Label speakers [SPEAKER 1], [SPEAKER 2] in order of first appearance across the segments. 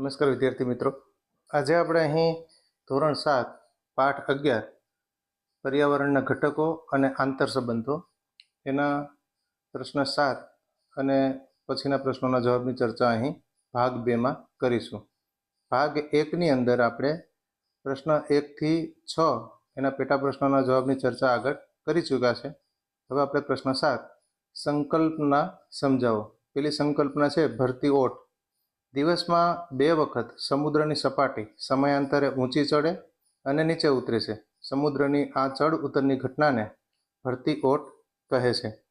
[SPEAKER 1] નમસ્કાર વિદ્યાર્થી મિત્રો. આજે આપણે અહીં ધોરણ સાત, પાઠ અગિયાર, પર્યાવરણના ઘટકો અને આંતર સંબંધો, એના પ્રશ્ન સાત અને પછીના પ્રશ્નોના જવાબની ચર્ચા અહીં ભાગ બેમાં કરીશું. ભાગ એકની અંદર આપણે પ્રશ્ન એકથી છ એના પેટા પ્રશ્નોના જવાબની ચર્ચા આગળ કરી ચૂક્યા છે. હવે આપણે પ્રશ્ન સાત, સંકલ્પના સમજાવો. પેલી સંકલ્પના છે, ભરતી ઓટ. દિવસમાં બે વખત સમુદ્રની સપાટી સમયાંતરે ઊંચી ચડે અને નીચે ઉતરે છે. સમુદ્રની આ ચડ ઉતરની ઘટનાને ભરતી ઓટ કહે છે.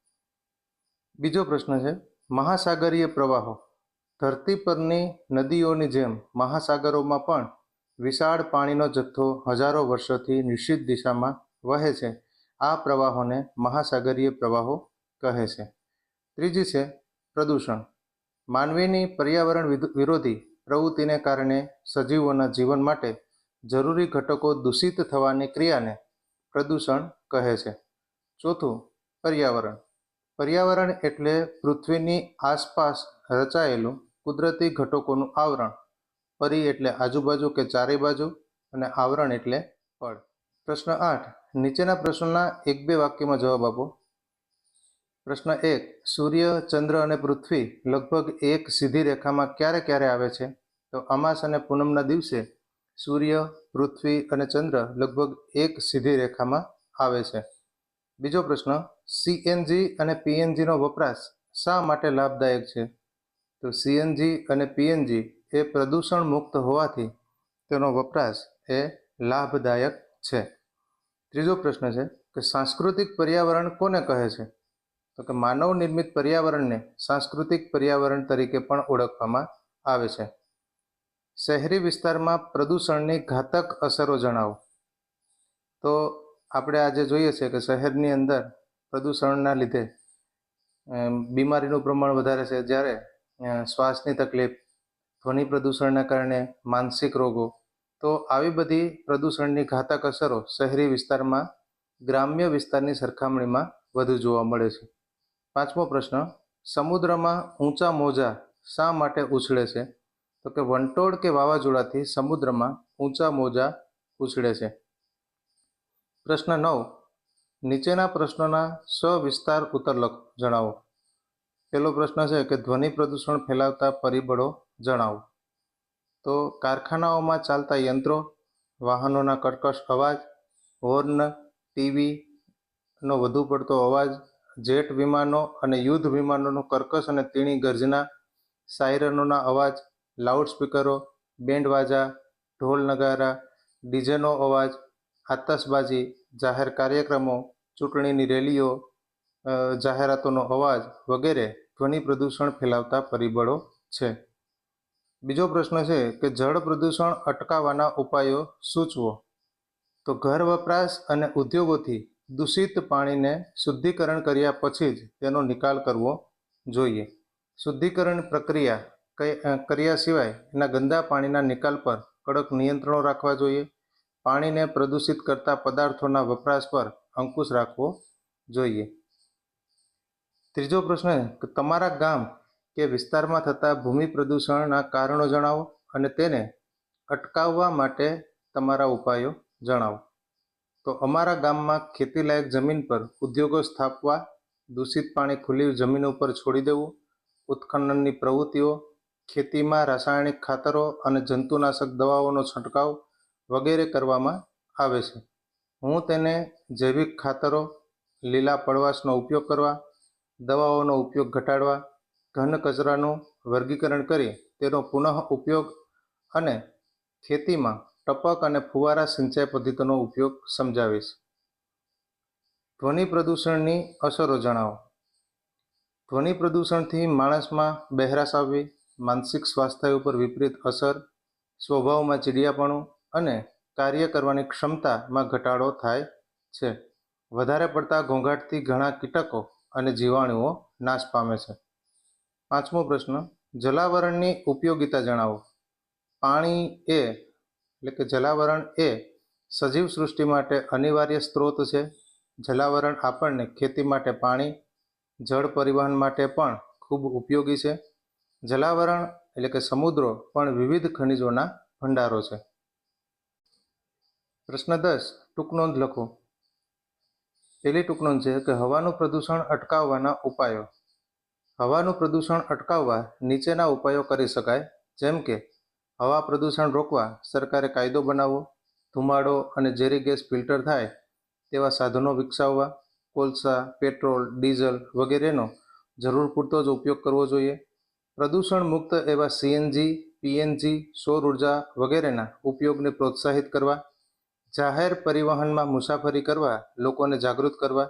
[SPEAKER 1] બીજો પ્રશ્ન છે, મહાસાગરીય પ્રવાહો. ધરતી પરની નદીઓની જેમ મહાસાગરોમાં પણ વિશાળ પાણીનો જથ્થો હજારો વર્ષોથી નિશ્ચિત દિશામાં વહે છે. આ પ્રવાહોને મહાસાગરીય પ્રવાહો કહે છે. ત્રીજી છે, પ્રદૂષણ. માનવીની પર્યાવરણ વિરોધી પ્રવૃત્તિને કારણે સજીવોના જીવન માટે જરૂરી ઘટકો દૂષિત થવાની ક્રિયાને પ્રદૂષણ કહે છે. ચોથું, પર્યાવરણ. પર્યાવરણ એટલે પૃથ્વીની આસપાસ રચાયેલું કુદરતી ઘટકોનું આવરણ. પરી એટલે આજુબાજુ કે ચારે બાજુ અને આવરણ એટલે પડ પ્રશ્ન આઠ, નીચેના પ્રશ્નોના એક બે વાક્યમાં જવાબ આપો. પ્રશ્ન એક, સૂર્ય, ચંદ્ર અને પૃથ્વી લગભગ એક સીધી રેખામાં ક્યારે ક્યારે આવે છે? તો અમાસ અને પૂનમના દિવસે સૂર્ય, પૃથ્વી અને ચંદ્ર લગભગ એક સીધી રેખામાં આવે છે. બીજો પ્રશ્ન, સીએનજી અને પીએનજીનો વપરાશ શા માટે લાભદાયક છે? તો સીએનજી અને પીએનજી એ પ્રદૂષણ મુક્ત હોવાથી તેનો વપરાશ એ લાભદાયક છે. ત્રીજો પ્રશ્ન છે કે સાંસ્કૃતિક પર્યાવરણ કોને કહે છે? તો કે માનવ નિર્મિત પર્યાવરણને સાંસ્કૃતિક પર્યાવરણ તરીકે પણ ઓળખવામાં આવે છે. શહેરી વિસ્તારમાં પ્રદૂષણની ઘાતક અસરો જણાવો. તો આપણે આજે જોઈએ છે કે શહેરની અંદર પ્રદૂષણના લીધે બીમારીનું પ્રમાણ વધારે છે. જ્યારે શ્વાસની તકલીફ, ધ્વનિ પ્રદૂષણના કારણે માનસિક રોગો, તો આવી બધી પ્રદૂષણની ઘાતક અસરો શહેરી વિસ્તારમાં ગ્રામ્ય વિસ્તારની સરખામણીમાં વધુ જોવા મળે છે. પાંચમો પ્રશ્ન, સમુદ્રમાં ઊંચા મોજા શા માટે ઉછળે છે? તો કે વંટોળ કે વાવાઝોડાથી સમુદ્રમાં ઊંચા મોજા ઉછળે છે. પ્રશ્ન નવ, નીચેના પ્રશ્નોના સવિસ્તાર ઉત્તર લખ, જણાવો. પહેલો પ્રશ્ન છે કે ધ્વનિ પ્રદૂષણ ફેલાવતા પરિબળો જણાવો. તો કારખાનાઓમાં ચાલતા યંત્રો, વાહનોના કર્કશ અવાજ, હોર્ન, ટીવીનો વધુ પડતો અવાજ જેટ વિમાનો અને યુદ્ધ વિમાનોનો કર્કશ અને તીણી ગર્જના, સાયરનોના અવાજ, લાઉડસ્પીકરો, બેન્ડવાજા ઢોલ નગારા ડીજેનો અવાજ, આતશબાજી, જાહેર કાર્યક્રમો, ચૂંટણીની રેલીઓ જાહેરાતોનો અવાજ વગેરે ધ્વનિ પ્રદૂષણ ફેલાવતા પરિબળો છે. બીજો પ્રશ્ન છે કે જળ પ્રદૂષણ અટકાવવાના ઉપાયો સૂચવો. તો ઘર વપરાશ અને ઉદ્યોગોથી દૂષિત પાણીને શુદ્ધિકરણ કર્યા પછી જ તેનો નિકાલ કરવો જોઈએ. શુદ્ધિકરણ પ્રક્રિયા કર્યા સિવાય એના ગંદા પાણીના નિકાલ પર કડક નિયંત્રણો રાખવા જોઈએ. પાણીને પ્રદૂષિત કરતા પદાર્થોના વપરાશ પર અંકુશ રાખવો જોઈએ. ત્રીજો પ્રશ્ન તમારા ગામ કે વિસ્તારમાં થતા ભૂમિ પ્રદૂષણના કારણો જણાવો અને તેને અટકાવવા માટે તમારા ઉપાયો જણાવો. તો અમારા ગામમાં ખેતીલાયક જમીન પર ઉદ્યોગો સ્થાપવા, દૂષિત પાણી ખુલ્લી જમીન ઉપર છોડી દેવું, ઉત્ખનનની પ્રવૃત્તિઓ, ખેતીમાં રાસાયણિક ખાતરો અને જંતુનાશક દવાઓનો છંટકાવ વગેરે કરવામાં આવે છે. હું તેને જૈવિક ખાતરો, લીલા પડવાશનો ઉપયોગ કરવા, દવાઓનો ઉપયોગ ઘટાડવા, ઘન કચરાનું વર્ગીકરણ કરી તેનો પુનઃ ઉપયોગ અને ખેતીમાં ટપક અને ફુવારા સિંચાઈ પદ્ધતિનો ઉપયોગ સમજાવીશ. ધ્વનિ પ્રદૂષણની અસરો જણાવો. ધ્વનિ પ્રદૂષણથી માણસમાં બહેરાશ આવવી, માનસિક સ્વાસ્થ્ય ઉપર વિપરીત અસર, સ્વભાવમાં ચીડિયાપણું અને કાર્ય કરવાની ક્ષમતામાં ઘટાડો થાય છે. વધારે પડતા ઘોંઘાટથી ઘણા કીટકો અને જીવાણુઓ નાશ પામે છે. પાંચમો પ્રશ્ન, જલાવરણની ઉપયોગિતા જણાવો. પાણી એ એટલે કે જલાવરણ એ સજીવ સૃષ્ટિ માટે અનિવાર્ય સ્ત્રોત છે. જલાવરણ આપણને ખેતી માટે પાણી, જળ પરિવહન માટે પણ ખૂબ ઉપયોગી છે. જલાવરણ એટલે કે સમુદ્રો પણ વિવિધ ખનિજોના ભંડારો છે. પ્રશ્ન દસ, ટૂંક નોંધ લખો. પેલી ટૂંક નોંધ છે કે હવાનું પ્રદૂષણ અટકાવવાના ઉપાયો. હવાનું પ્રદૂષણ અટકાવવા નીચેના ઉપાયો કરી શકાય, જેમ કે હવા પ્રદૂષણ રોકવા સરકારે કાયદો બનાવવો, ધુમાડો અને ઝેરી ગેસ ફિલ્ટર થાય તેવા સાધનો વિકસાવવા, કોલસા, પેટ્રોલ, ડીઝલ વગેરેનો જરૂર પૂરતો જ ઉપયોગ કરવો જોઈએ. પ્રદૂષણ મુક્ત એવા સીએનજી, પીએનજી, સૌર ઊર્જા વગેરેના ઉપયોગને પ્રોત્સાહિત કરવા, જાહેર પરિવહનમાં મુસાફરી કરવા, લોકોને જાગૃત કરવા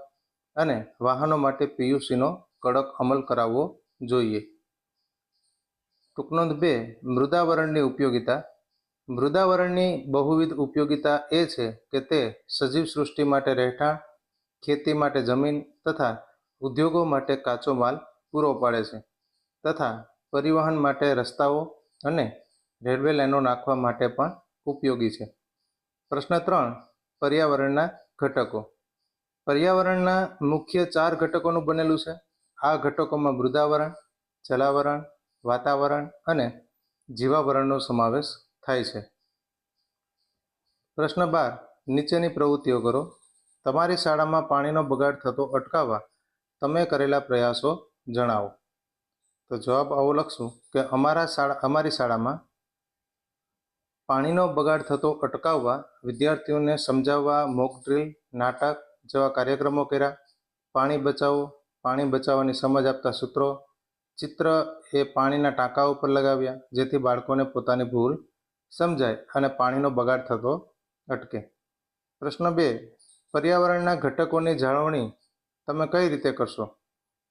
[SPEAKER 1] અને વાહનો માટે પીયુસીનો કડક અમલ કરાવવો જોઈએ. ટૂંકનોંધ બે, મૃદાવરણની ઉપયોગિતા. મૃદાવરણની બહુવિધ ઉપયોગિતા એ છે કે તે સજીવ સૃષ્ટિ માટે રહેઠાણ, ખેતી માટે જમીન તથા ઉદ્યોગો માટે કાચો માલ પૂરો પાડે છે તથા પરિવહન માટે રસ્તાઓ અને રેલવે લાઈનો નાખવા માટે પણ ઉપયોગી છે. પ્રશ્ન ત્રણ, પર્યાવરણના ઘટકો. પર્યાવરણના મુખ્ય ચાર ઘટકોનું બનેલું છે. આ ઘટકોમાં મૃદાવરણ, જલાવરણ વાતાવરણ અને જીવાવરણનો સમાવેશ થાય છે. પ્રશ્ન બાર, નીચેની પ્રવૃત્તિઓ કરો. તમારી શાળામાં પાણીનો બગાડ થતો અટકાવવા તમે કરેલા પ્રયાસો જણાવો. તો જવાબ આવો લખશું કે અમારા શાળા, અમારી શાળામાં પાણીનો બગાડ થતો અટકાવવા વિદ્યાર્થીઓને સમજાવવા મોક ડ્રીલ નાટક જેવા કાર્યક્રમો કર્યા. પાણી બચાવો, પાણી બચાવવાની સમજ આપતા સૂત્રો ચિત્ર એ પાણીના ટાંકા ઉપર લગાવ્યા, જેથી બાળકોને પોતાની ભૂલ સમજાય અને પાણીનો બગાડ થતો અટકે. પ્રશ્ન બે, પર્યાવરણના ઘટકોની જાળવણી તમે કઈ રીતે કરશો?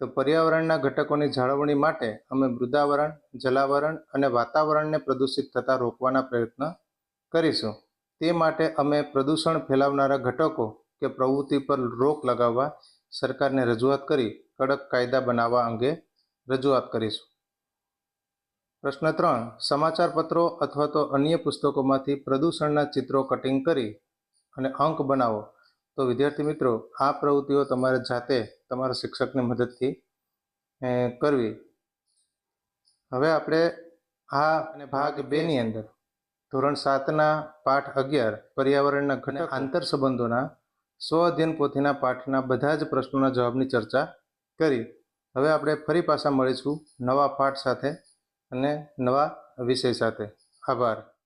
[SPEAKER 1] તો પર્યાવરણના ઘટકોની જાળવણી માટે અમે મૃદાવરણ, જલાવરણ અને વાતાવરણને પ્રદૂષિત થતાં રોકવાના પ્રયત્ન કરીશું. તે માટે અમે પ્રદૂષણ ફેલાવનારા ઘટકો કે પ્રવૃત્તિ પર રોક લગાવવા સરકારને રજૂઆત કરી, કડક કાયદા બનાવવા અંગે રજૂઆત કરીશું. પ્રશ્ન ત્રણ સમાચાર પત્રો અથવા તો અન્ય પુસ્તકોમાંથી પ્રદૂષણના ચિત્રો કટિંગ કરી અને અંક બનાવો. તો વિદ્યાર્થી મિત્રો આ પ્રવૃત્તિઓ તમારે જાતે તમારા શિક્ષકની મદદથી કરવી. હવે આપણે આ અને ભાગ બેની અંદર. ધોરણ સાતના પાઠ અગિયાર પર્યાવરણના ઘણા આંતર સંબંધોના સ્વ અધ્યયન પોથીના પાઠના બધા જ પ્રશ્નોના જવાબની ચર્ચા કરી. હવે આપણે ફરી પાછા મળીશું નવા પાઠ સાથે અને નવા વિષય સાથે. આભાર.